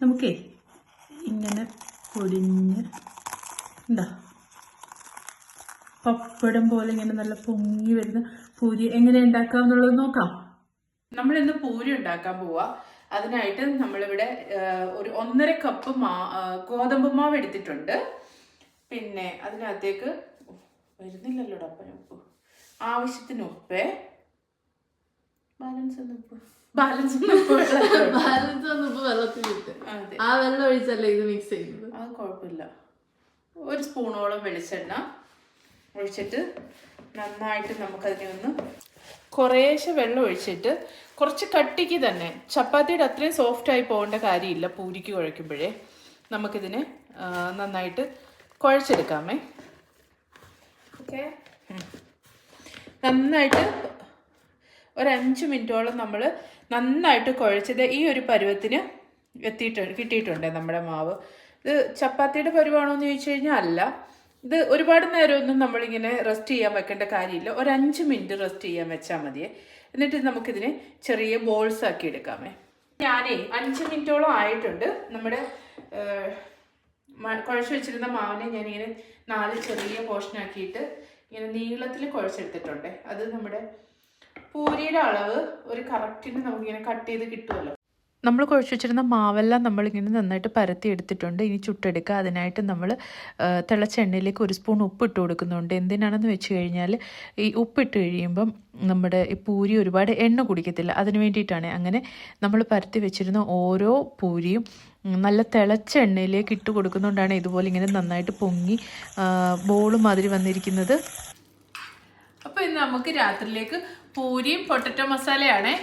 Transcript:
നമുക്കേ ഇങ്ങനെ പൊടിഞ്ഞ് എന്താ പപ്പടം പോലെ ഇങ്ങനെ നല്ല പൊങ്ങി വരുന്ന പൂരി എങ്ങനെ ഉണ്ടാക്കാം എന്നുള്ളത് നോക്കാം. നമ്മളിന്ന് പൂരി ഉണ്ടാക്കാൻ പോവാ. അതിനായിട്ട് നമ്മളിവിടെ ഒരു ഒന്നര കപ്പ് മാ ഗോതമ്പ് മാവ് എടുത്തിട്ടുണ്ട്. പിന്നെ അതിനകത്തേക്ക് വരുന്നില്ലല്ലോ അപ്പന ഉപ്പ്. ആവശ്യത്തിന് ഉപ്പ്. ബാലൻസ് ഒന്നും ഉപ്പ്. ബാലൻസ് ഒന്നും ഉപ്പ്. ബാലൻസ് ഉപ്പ് വെള്ളത്തിലിട്ട് അതെ ആ വെള്ളം ഒഴിച്ചല്ലേ ഇത് മിക്സ് ചെയ്യുന്നത്? അത് കുഴപ്പമില്ല ഒരു സ്പൂണോളം വെളിച്ചെണ്ണ ഒഴിച്ചിട്ട് നന്നായിട്ട് നമുക്കതിനെ ഒന്ന് കുറേശ്ശെ വെള്ളം ഒഴിച്ചിട്ട് കുറച്ച് കട്ടിക്ക് തന്നെ ചപ്പാത്തിയുടെ അത്രയും സോഫ്റ്റ് ആയി പോകേണ്ട കാര്യമില്ല പൂരിക്ക് കുഴയ്ക്കുമ്പോഴേ. നമുക്കിതിനെ നന്നായിട്ട് കുഴച്ചെടുക്കാമേ. ഓക്കെ നന്നായിട്ട് ഒരു അഞ്ച് മിനിറ്റോളം നമ്മൾ നന്നായിട്ട് കുഴച്ചത് ഈ ഒരു പരുവത്തിന് എത്തിയിട്ട് കിട്ടിയിട്ടുണ്ട് നമ്മുടെ മാവ്. ഇത് ചപ്പാത്തിയുടെ പരിവാണോ എന്ന് ചോദിച്ചു കഴിഞ്ഞാൽ അല്ല. ഇത് ഒരുപാട് നേരമൊന്നും നമ്മളിങ്ങനെ റെസ്റ്റ് ചെയ്യാൻ വെക്കേണ്ട കാര്യമില്ല. ഒരു അഞ്ച് മിനിറ്റ് റെസ്റ്റ് ചെയ്യാൻ വെച്ചാൽ മതിയേ എന്നിട്ട് നമുക്കിതിനെ ചെറിയ ബോൾസ് ആക്കി എടുക്കാമേ. ഞാനേ അഞ്ച് മിനിറ്റോളം ആയിട്ടുണ്ട്. നമ്മുടെ കുഴച്ച് വെച്ചിരുന്ന മാവിനെ ഞാനിങ്ങനെ നാല് ചെറിയ പോർഷനാക്കിയിട്ട് ഇങ്ങനെ നീളത്തിൽ കുഴച്ചെടുത്തിട്ടുണ്ട്. അത് നമ്മുടെ പൂരിയുടെ അളവ് ഒരു കറക്റ്റിന് നമുക്കിങ്ങനെ കട്ട് ചെയ്ത് കിട്ടുമല്ലോ. നമ്മൾ കുഴച്ച് വെച്ചിരുന്ന മാവെല്ലാം നമ്മളിങ്ങനെ നന്നായിട്ട് പരത്തി എടുത്തിട്ടുണ്ട്. ഇനി ചുട്ടെടുക്കുക. അതിനായിട്ട് നമ്മൾ തിളച്ച എണ്ണയിലേക്ക് ഒരു സ്പൂൺ ഉപ്പ് ഇട്ട് കൊടുക്കുന്നുണ്ട്. എന്തിനാണെന്ന് വെച്ച് കഴിഞ്ഞാൽ ഈ ഉപ്പിട്ട് കഴിയുമ്പം നമ്മുടെ ഈ പൂരി ഒരുപാട് എണ്ണ കുടിക്കത്തില്ല. അതിന് വേണ്ടിയിട്ടാണ്. അങ്ങനെ നമ്മൾ പരത്തി വെച്ചിരുന്ന ഓരോ പൂരിയും നല്ല തിളച്ച എണ്ണയിലേക്ക് ഇട്ട് കൊടുക്കുന്നതുകൊണ്ടാണ് ഇതുപോലെ ഇങ്ങനെ നന്നായിട്ട് പൊങ്ങി ബോൾ മാതിരി വന്നിരിക്കുന്നത്. അപ്പോൾ ഇന്ന് നമുക്ക് രാത്രിയിലേക്ക് പൂരിയും പൊട്ടറ്റോ മസാലയാണേ.